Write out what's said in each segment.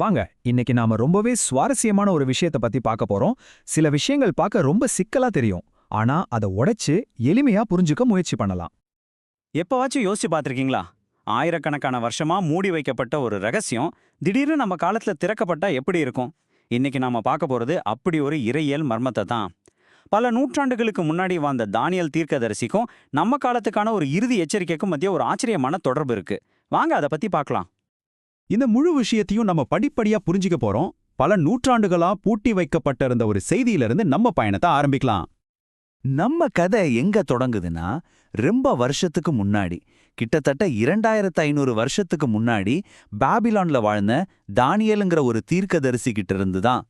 வாங்க இன்னைக்கு நாம ரொம்பவே சுவாரஸ்யமான ஒரு விஷயத்தை பத்தி பார்க்க போறோம். சில விஷயங்கள் பார்க்க ரொம்ப சிக்கலா தெரியும். ஆனா அதை உடைச்சு எளிமையா புரிஞ்சுக்க முயற்சி பண்ணலாம். எப்பவாச்சும் யோசிச்சு பார்த்துருக்கீங்களா? ஆயிரக்கணக்கான வருஷமா மூடி வைக்கப்பட்ட ஒரு ரகசியம் திடீர்னு நம்ம காலத்துல திறக்கப்பட்டா எப்படி இருக்கும்? இன்னைக்கு நாம பார்க்க போறது அப்படி ஒரு இறையியல் மர்மத்தை தான். பல நூற்றாண்டுகளுக்கு முன்னாடி வாழ்ந்த தானியல் தீர்க்கதரிசிக்கும் நம்ம காலத்துக்கான ஒரு இறுதி எச்சரிக்கைக்கும் மத்திய ஒரு ஆச்சரியமான தொடர்பு இருக்கு. வாங்க அதை பத்தி பார்க்கலாம். இந்த முழு விஷயத்தையும் நம்ம படிப்படியா புரிஞ்சுக்க போறோம். பல நூற்றாண்டுகளா பூட்டி வைக்கப்பட்டிருந்த ஒரு செய்தியிலிருந்து நம்ம பயணத்தை ஆரம்பிக்கலாம். நம்ம கதை எங்க தொடங்குதுன்னா ரொம்ப வருஷத்துக்கு முன்னாடி கிட்டத்தட்ட இரண்டாயிரத்து ஐநூறு வருஷத்துக்கு முன்னாடி பாபிலான்ல வாழ்ந்த தானியலுங்கிற ஒரு தீர்க்கதரிசி கிட்ட இருந்து தான்.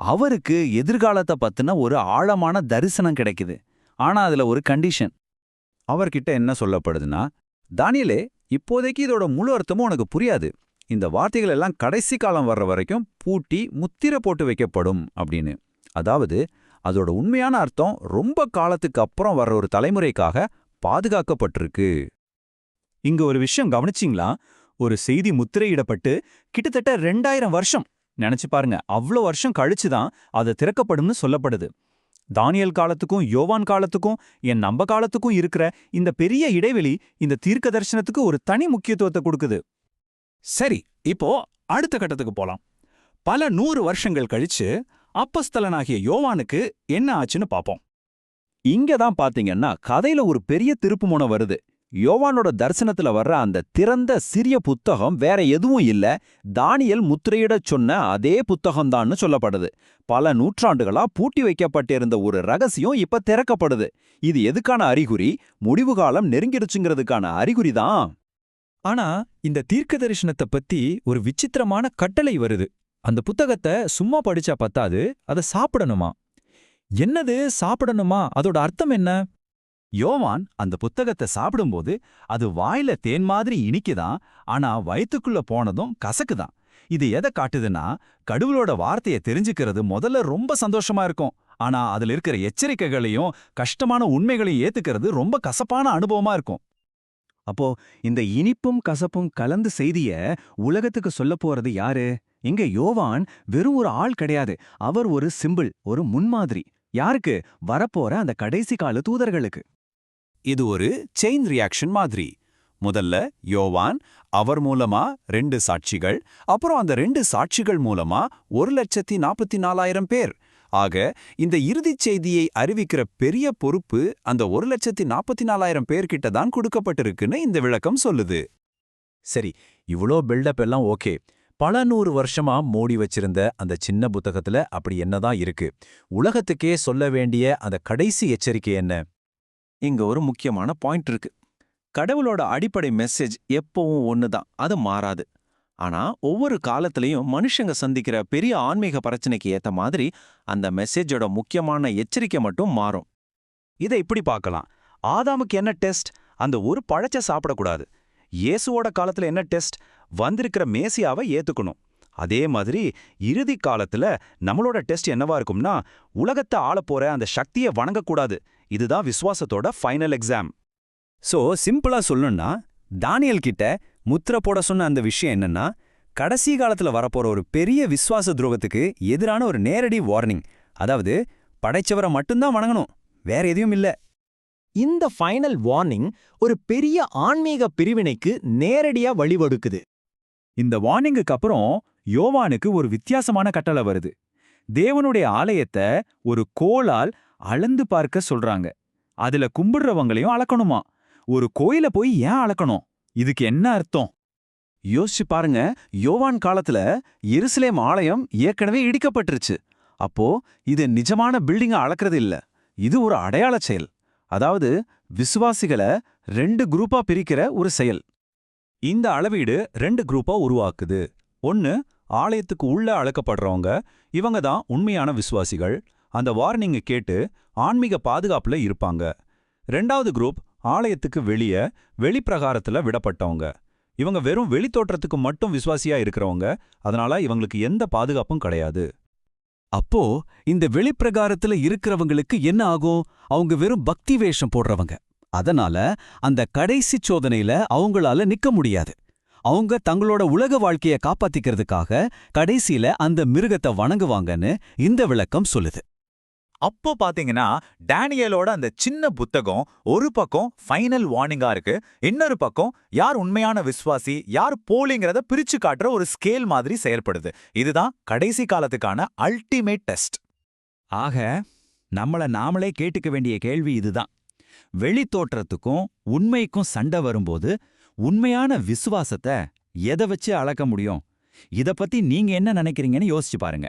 அவருக்கு எதிர்காலத்தை பத்தின ஒரு ஆழமான தரிசனம் கிடைக்குது. ஆனா அதுல ஒரு கண்டிஷன் அவர்கிட்ட என்ன சொல்லப்படுதுன்னா தானியலே இப்போதைக்கு இதோட முழு அர்த்தமும் உனக்கு புரியாது. இந்த வார்த்தைகள் எல்லாம் கடைசி காலம் வர்ற வரைக்கும் பூட்டி முத்திரை போட்டு வைக்கப்படும் அப்படின்னு. அதாவது அதோட உண்மையான அர்த்தம் ரொம்ப காலத்துக்கு அப்புறம் வர்ற ஒரு தலைமுறைக்காக பாதுகாக்கப்பட்டிருக்கு. இங்க ஒரு விஷயம் கவனிச்சிங்களா? ஒரு செய்தி முத்திரையிடப்பட்டு கிட்டத்தட்ட ரெண்டாயிரம் வருஷம் நினைச்சு பாருங்க அவ்வளோ வருஷம் கழிச்சு தான் அது திறக்கப்படும்னு சொல்லப்படுது. தானியல் காலத்துக்கும் யோவான் காலத்துக்கும் என் நம்ப காலத்துக்கும் இருக்கிற இந்த பெரிய இடைவெளி இந்த தீர்க்க தரிசனத்துக்கு ஒரு தனி முக்கியத்துவத்தை கொடுக்குது. சரி இப்போ அடுத்த கட்டத்துக்கு போலாம். பல நூறு வருஷங்கள் கழிச்சு அப்பஸ்தலனாகிய யோவானுக்கு என்ன ஆச்சுன்னு பாப்போம். இங்க தான் பாத்தீங்கன்னா கதையில ஒரு பெரிய திருப்புமுனை வருது. யோவானோட தரிசனத்துல வர்ற அந்த திறந்த சிறிய புத்தகம் வேற எதுவும் இல்ல. தானியல் முத்திரையிடச் சொன்ன அதே புத்தகம்தான்னு சொல்லப்படுது. பல நூற்றாண்டுகளா பூட்டி வைக்கப்பட்டிருந்த ஒரு ரகசியம் இப்ப திறக்கப்படுது. இது எதுக்கான அறிகுறி? முடிவு காலம் நெருங்கிடுச்சுங்கிறதுக்கான அறிகுறி தான். ஆனா இந்த தீர்க்க தரிசனத்தை பத்தி ஒரு விசித்திரமான கட்டளை வருது. அந்த புத்தகத்தை சும்மா படிச்சா பத்தாது அதை சாப்பிடணுமா? என்னது சாப்பிடணுமா? அதோட அர்த்தம் என்ன? யோவான் அந்த புத்தகத்தை சாப்பிடும்போது அது வாயில தேன் மாதிரி இனிக்குதான் ஆனா வயித்துக்குள்ள போனதும் கசக்குதான். இது எதை காட்டுதுன்னா கடவுளோட வார்த்தையை தெரிஞ்சுக்கிறது முதல்ல ரொம்ப சந்தோஷமா இருக்கும். ஆனா அதுல இருக்கிற எச்சரிக்கைகளையும் கஷ்டமான உண்மைகளையும் ஏத்துக்கிறது ரொம்ப கசப்பான அனுபவமா இருக்கும். அப்போ இந்த இனிப்பும் கசப்பும் கலந்து செய்திய உலகத்துக்கு சொல்ல போறது யாரு? இங்க யோவான் வெறும் ஒரு ஆள் கிடையாது. அவர் ஒரு சிம்பிள் ஒரு முன்மாதிரி. யாருக்கு? வரப்போற அந்த கடைசி கால தூதர்களுக்கு. இது ஒரு செயின் ரியாக்ஷன் மாதிரி. முதல்ல யோவான் அவர் மூலமா ரெண்டு சாட்சிகள் அப்புறம் அந்த ரெண்டு சாட்சிகள் மூலமா ஒரு லட்சத்தி நாற்பத்தி நாலாயிரம் பேர். ஆக இந்த இறுதிச் செய்தியை அறிவிக்கிற பெரிய பொறுப்பு அந்த ஒரு லட்சத்தி நாற்பத்தி நாலாயிரம் பேர்கிட்ட தான் கொடுக்கப்பட்டிருக்குன்னு இந்த விளக்கம் சொல்லுது. சரி இவ்ளோ பில்டப் எல்லாம் ஓகே. பல நூறு வருஷமா மூடி வச்சிருந்த அந்த சின்ன புத்தகத்துல அப்படி என்னதான் இருக்கு? உலகத்துக்கே சொல்ல வேண்டிய அந்த கடைசி எச்சரிக்கை என்ன? இங்க ஒரு முக்கியமான பாயிண்ட் இருக்கு. கடவுளோட அடிப்படை மெசேஜ் எப்பவும் ஒண்ணுதான். அது மாறாது. ஆனா ஒவ்வொரு காலத்திலையும் மனுஷங்க சந்திக்கிற பெரிய ஆன்மீக பிரச்சனைக்கு ஏத்த மாதிரி அந்த மெசேஜோட முக்கியமான எச்சரிக்கை மட்டும் மாறும். இதை இப்படி பார்க்கலாம். ஆதாமுக்கு என்ன டெஸ்ட்? அந்த ஒரு பழச்ச சாப்பிடக்கூடாது. இயேசுவோட காலத்துல என்ன டெஸ்ட்? வந்திருக்கிற மேசியாவை ஏத்துக்கணும். அதே மாதிரி இறுதி காலத்துல நம்மளோட டெஸ்ட் என்னவா இருக்கும்னா உலகத்தை ஆளப்போற அந்த சக்தியை வணங்கக்கூடாது. இதுதான் விசுவாசத்தோட ஃபைனல் எக்ஸாம். சோ சிம்பிளா சொல்லணும்னா தானியல் கிட்ட முத்திர போட சொன்ன அந்த விஷயம் என்னன்னா கடைசி காலத்துல வரப்போற ஒரு பெரிய விசுவாச துரோகத்துக்கு எதிரான ஒரு நேரடி வார்னிங் அதாவது படைச்சவரை மட்டும்தான் வணங்கணும். வேற எதையும் இல்ல. இந்த ஃபைனல் வார்னிங் ஒரு பெரிய ஆன்மீக பிரிவினைக்கு நேரடியா வழிவகுக்குது. இந்த வார்னிங்குக்கு அப்புறம் யோவானுக்கு ஒரு வித்தியாசமான கட்டளை வருது. தேவனுடைய ஆலயத்தை ஒரு கோலால் அளந்து பார்க்க சொல்றாங்க. அதுல கும்பிடுறவங்களையும் அளக்கணுமா? ஒரு கோயில போய் ஏன் அளக்கணும்? இதுக்கு என்ன அர்த்தம்? யோசிச்சு பாருங்க. யோவான் காலத்துல எருசலேம் ஆலயம் ஏற்கனவே இடிக்கப்பட்டுருச்சு. அப்போ இது நிஜமான பில்டிங்க அளக்கிறது இல்ல. இது ஒரு அடையாள செயல். அதாவது விசுவாசிகளை ரெண்டு குரூப்பா பிரிக்கிற ஒரு செயல். இந்த அளவீடு ரெண்டு குரூப்பா உருவாக்குது. ஒன்னு ஆலயத்துக்கு உள்ள அளக்கப்படுறவங்க இவங்க தான் உண்மையான விசுவாசிகள். அந்த வார்னிங்கை கேட்டு ஆன்மீக பாதுகாப்புல இருப்பாங்க. ரெண்டாவது குரூப் ஆலயத்துக்கு வெளியே வெளிப்பிரகாரத்துல விடப்பட்டவங்க. இவங்க வெறும் வெளித்தோற்றத்துக்கு மட்டும் விசுவாசியா இருக்கிறவங்க. அதனால இவங்களுக்கு எந்த பாதுகாப்பும் கிடையாது. அப்போ இந்த வெளிப்பிரகாரத்துல இருக்கிறவங்களுக்கு என்ன ஆகும்? அவங்க வெறும் பக்தி வேஷம் போடுறவங்க. அதனால அந்த கடைசி சோதனையில அவங்களால நிக்க முடியாது. அவங்க தங்களோட உலக வாழ்க்கைய காப்பாத்திக்கிறதுக்காக கடைசியில அந்த மிருகத்தை வணங்குவாங்கன்னு இந்த விளக்கம் சொல்லுது. அப்போ பாத்தீங்கன்னா டேனியலோட அந்த சின்ன புத்தகம் ஒரு பக்கம் ஃபைனல் வார்னிங்கா இருக்கு இன்னொரு பக்கம் யார் உண்மையான விசுவாசி யார் போலிங்கிறத பிரிச்சு காட்டுற ஒரு ஸ்கேல் மாதிரி செயல்படுது. இதுதான் கடைசி காலத்துக்கான அல்டிமேட் டெஸ்ட் ஆக நம்மள நாமளே கேட்டுக்க வேண்டிய கேள்வி இதுதான். வெளித்தோற்றத்துக்கும் உண்மைக்கும் சண்டை வரும்போது உண்மையான விசுவாசத்தை எதை வச்சு அளக்க முடியும்? இத பத்தி நீங்க என்ன நினைக்கிறீங்கன்னு யோசிச்சு பாருங்க.